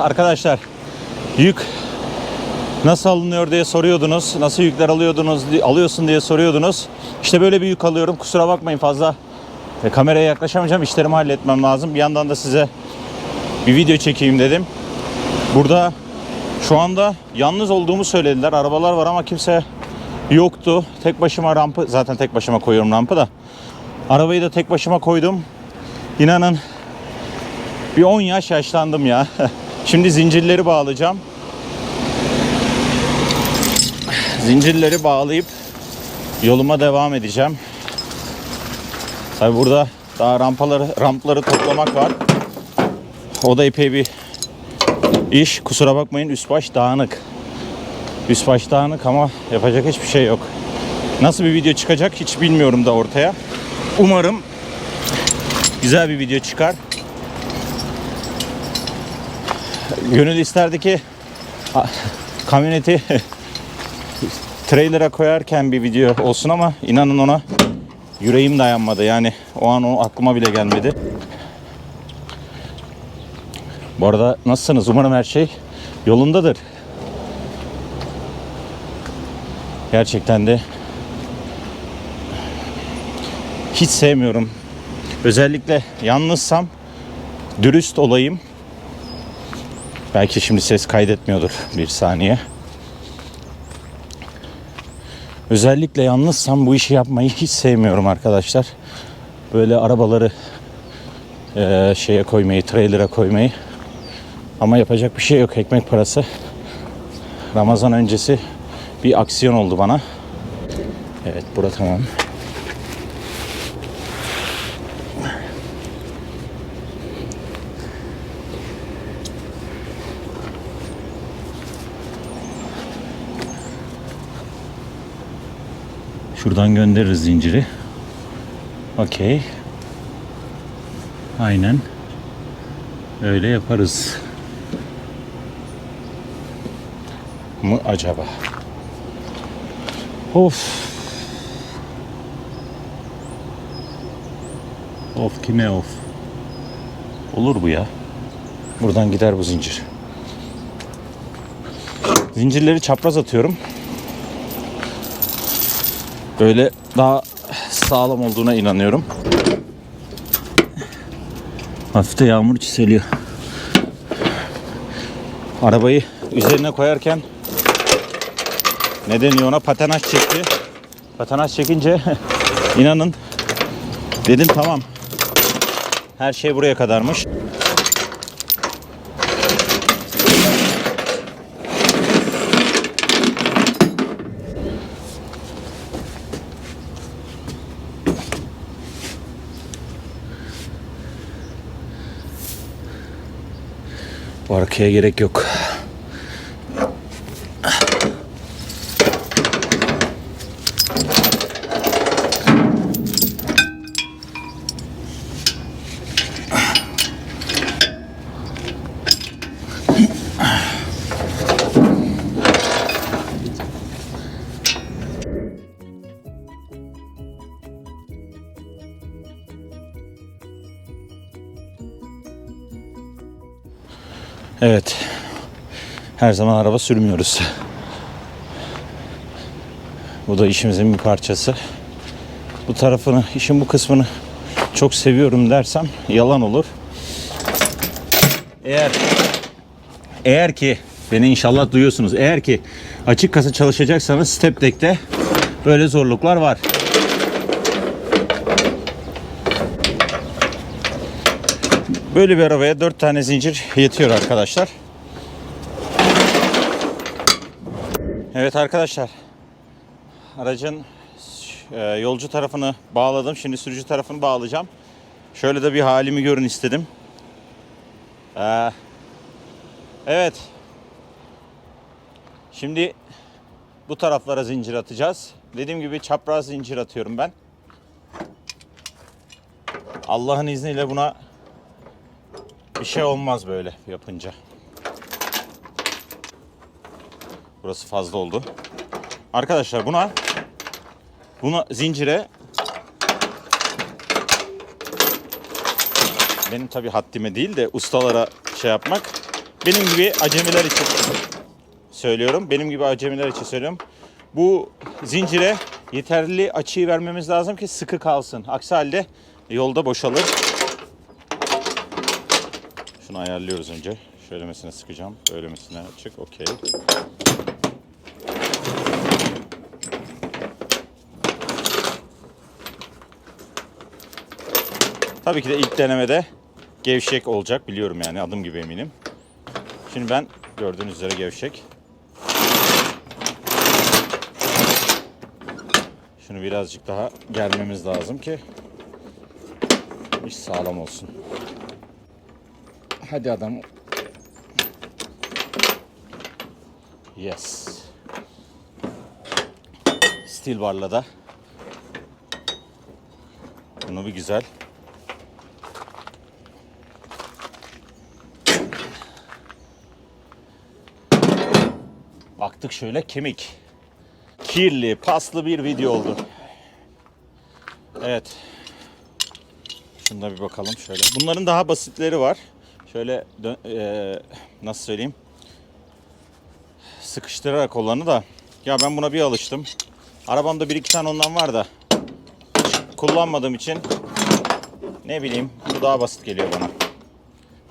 Arkadaşlar yük nasıl alınıyor diye soruyordunuz. Nasıl yükler alıyordunuz, alıyorsun diye soruyordunuz. İşte böyle bir yük alıyorum. Kusura bakmayın fazla e, kameraya yaklaşamayacağım. İşlerimi halletmem lazım. Bir yandan da size bir video çekeyim dedim. Burada şu anda yalnız olduğumu söylediler. Arabalar var ama kimse yoktu. Tek başıma rampı zaten tek başıma koyuyorum rampı da. Arabayı da tek başıma koydum. İnanın bir 10 yaş yaşlandım ya. Şimdi zincirleri bağlayacağım. Zincirleri bağlayıp yoluma devam edeceğim. Tabi burada daha rampaları, rampları toplamak var. O da epey bir iş. Kusura bakmayın üst baş dağınık. Üst baş dağınık ama yapacak hiçbir şey yok. Nasıl bir video çıkacak hiç bilmiyorum da ortaya. Umarım güzel bir video çıkar. Gönül isterdi ki kamyoneti trailer'a koyarken bir video olsun ama inanın ona yüreğim dayanmadı. Yani o an o aklıma bile gelmedi. Bu arada nasılsınız? Umarım her şey yolundadır. Gerçekten de hiç sevmiyorum. Özellikle yalnızsam dürüst olayım. Belki şimdi ses kaydetmiyordur bir saniye. Özellikle yalnızsam bu işi yapmayı hiç sevmiyorum arkadaşlar. Böyle arabaları eee, şeye koymayı, trailer'a koymayı. Ama yapacak bir şey yok. Ekmek parası. Ramazan öncesi bir aksiyon oldu bana. Evet, bura tamam. Şuradan göndeririz zinciri. Okey. Aynen. Öyle yaparız. Mı acaba? Of. Of kime of? Olur bu ya. Buradan gider bu zincir. Zincirleri çapraz atıyorum. Böyle daha sağlam olduğuna inanıyorum. Hafif de yağmur çiseliyor. Arabayı üzerine koyarken ne deniyor ona patenaj çekti. Patenaj çekince inanın dedim tamam. Her şey buraya kadarmış. Bu arkaya gerek yok. Evet. Her zaman araba sürmüyoruz. Bu da işimizin bir parçası. Bu tarafını, işin bu kısmını çok seviyorum dersem yalan olur. Eğer eğer ki beni inşallah duyuyorsunuz. Eğer ki açık kasa çalışacaksanız step deck'te böyle zorluklar var. Böyle bir arabaya 4 tane zincir yetiyor arkadaşlar. Evet arkadaşlar. Aracın e, yolcu tarafını bağladım. Şimdi sürücü tarafını bağlayacağım. Şöyle de bir halimi görün istedim. Ee, evet. Şimdi bu taraflara zincir atacağız. Dediğim gibi çapraz zincir atıyorum ben. Allah'ın izniyle buna bir şey olmaz böyle yapınca. Burası fazla oldu. Arkadaşlar buna buna zincire benim tabi haddime değil de ustalara şey yapmak benim gibi acemiler için söylüyorum. Benim gibi acemiler için söylüyorum. Bu zincire yeterli açıyı vermemiz lazım ki sıkı kalsın. Aksi halde yolda boşalır. Şunu ayarlıyoruz önce. Şöylemesine sıkacağım. Böylemesine açık. Okey. Tabii ki de ilk denemede gevşek olacak biliyorum yani adım gibi eminim. Şimdi ben gördüğünüz üzere gevşek. Şunu birazcık daha germemiz lazım ki iş sağlam olsun. Hadi adam. Yes. Steel barla da bunu bir güzel Baktık şöyle kemik. Kirli, paslı bir video oldu. Evet. Şunda bir bakalım şöyle. Bunların daha basitleri var. Şöyle dö- eee, nasıl söyleyeyim? Sıkıştırarak olanı da. Ya ben buna bir alıştım. Arabamda bir iki tane ondan var da. kullanmadığım için ne bileyim bu daha basit geliyor bana.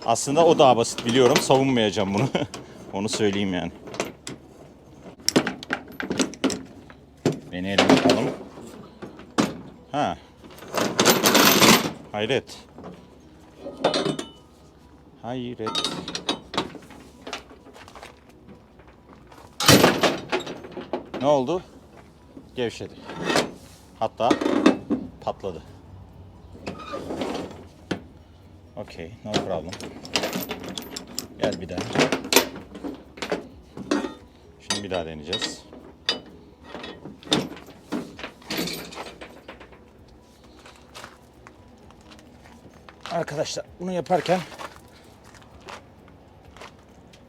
Aslında o daha basit biliyorum. Savunmayacağım bunu. Onu söyleyeyim yani. Deneyelim bakalım. Ha. Hayret. Hayret. Ne oldu? Gevşedi. Hatta patladı. Okay, no problem. Gel bir daha. Şimdi bir daha deneyeceğiz. Arkadaşlar bunu yaparken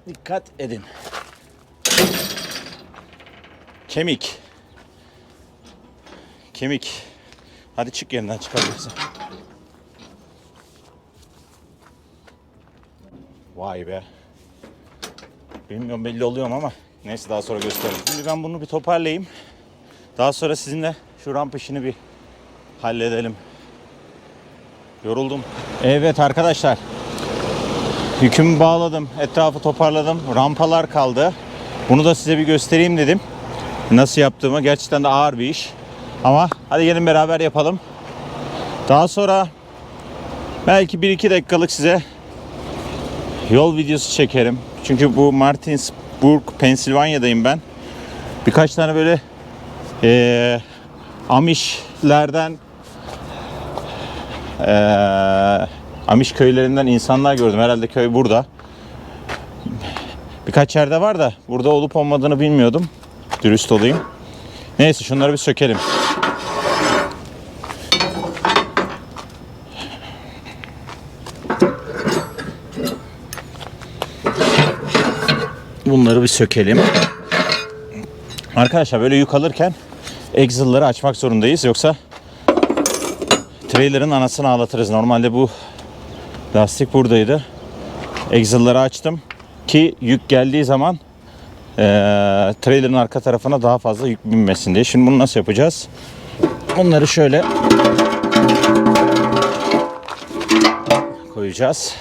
dikkat edin. Kemik. Kemik. Hadi çık yerinden çıkabilirsin. Vay be. Bilmiyorum belli oluyor mu ama neyse daha sonra gösteririm. Şimdi ben bunu bir toparlayayım. Daha sonra sizinle şu ramp işini bir halledelim. Yoruldum. Evet arkadaşlar. Yükümü bağladım. Etrafı toparladım. Rampalar kaldı. Bunu da size bir göstereyim dedim. Nasıl yaptığımı. Gerçekten de ağır bir iş. Ama hadi gelin beraber yapalım. Daha sonra belki 1-2 dakikalık size yol videosu çekerim. Çünkü bu Martinsburg, Pensilvanya'dayım ben. Birkaç tane böyle eee Amişlerden eee Amiş köylerinden insanlar gördüm. Herhalde köy burada. Birkaç yerde var da burada olup olmadığını bilmiyordum. Dürüst olayım. Neyse şunları bir sökelim. Bunları bir sökelim. Arkadaşlar böyle yük alırken egzilleri açmak zorundayız. Yoksa trailer'ın anasını ağlatırız. Normalde bu lastik buradaydı. Egzilleri açtım ki yük geldiği zaman eee trailer'ın arka tarafına daha fazla yük binmesin diye. Şimdi bunu nasıl yapacağız? Bunları şöyle koyacağız.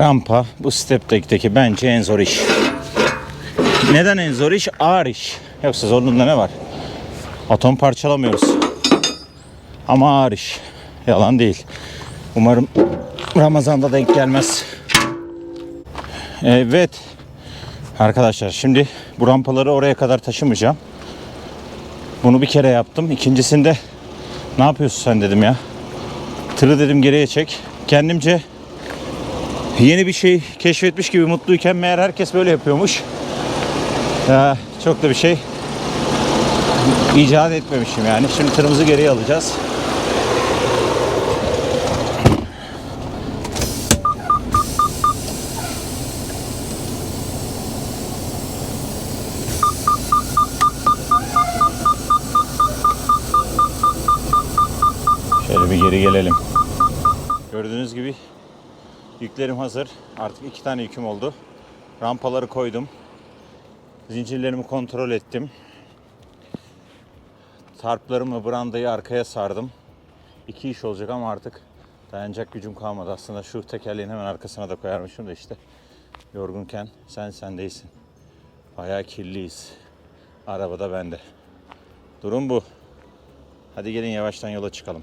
Rampa bu step bence en zor iş. Neden en zor iş? Ağır iş. Yoksa zorluğunda ne var? Atom parçalamıyoruz. Ama ağır iş. Yalan değil. Umarım Ramazan'da denk gelmez. Evet. Arkadaşlar şimdi bu rampaları oraya kadar taşımayacağım. Bunu bir kere yaptım. İkincisinde ne yapıyorsun sen dedim ya. Tırı dedim geriye çek. Kendimce yeni bir şey keşfetmiş gibi mutluyken meğer herkes böyle yapıyormuş. Ya, çok da bir şey icat etmemişim yani. Şimdi tırımızı geriye alacağız. Şöyle bir geri gelelim. Gördüğünüz gibi yüklerim hazır. Artık iki tane yüküm oldu. Rampaları koydum. Zincirlerimi kontrol ettim. Tarplarımı, brandayı arkaya sardım. İki iş olacak ama artık dayanacak gücüm kalmadı. Aslında şu tekerleğin hemen arkasına da koyarmışım da işte yorgunken sen sen değilsin. Bayağı kirliyiz. Arabada bende. Durum bu. Hadi gelin yavaştan yola çıkalım.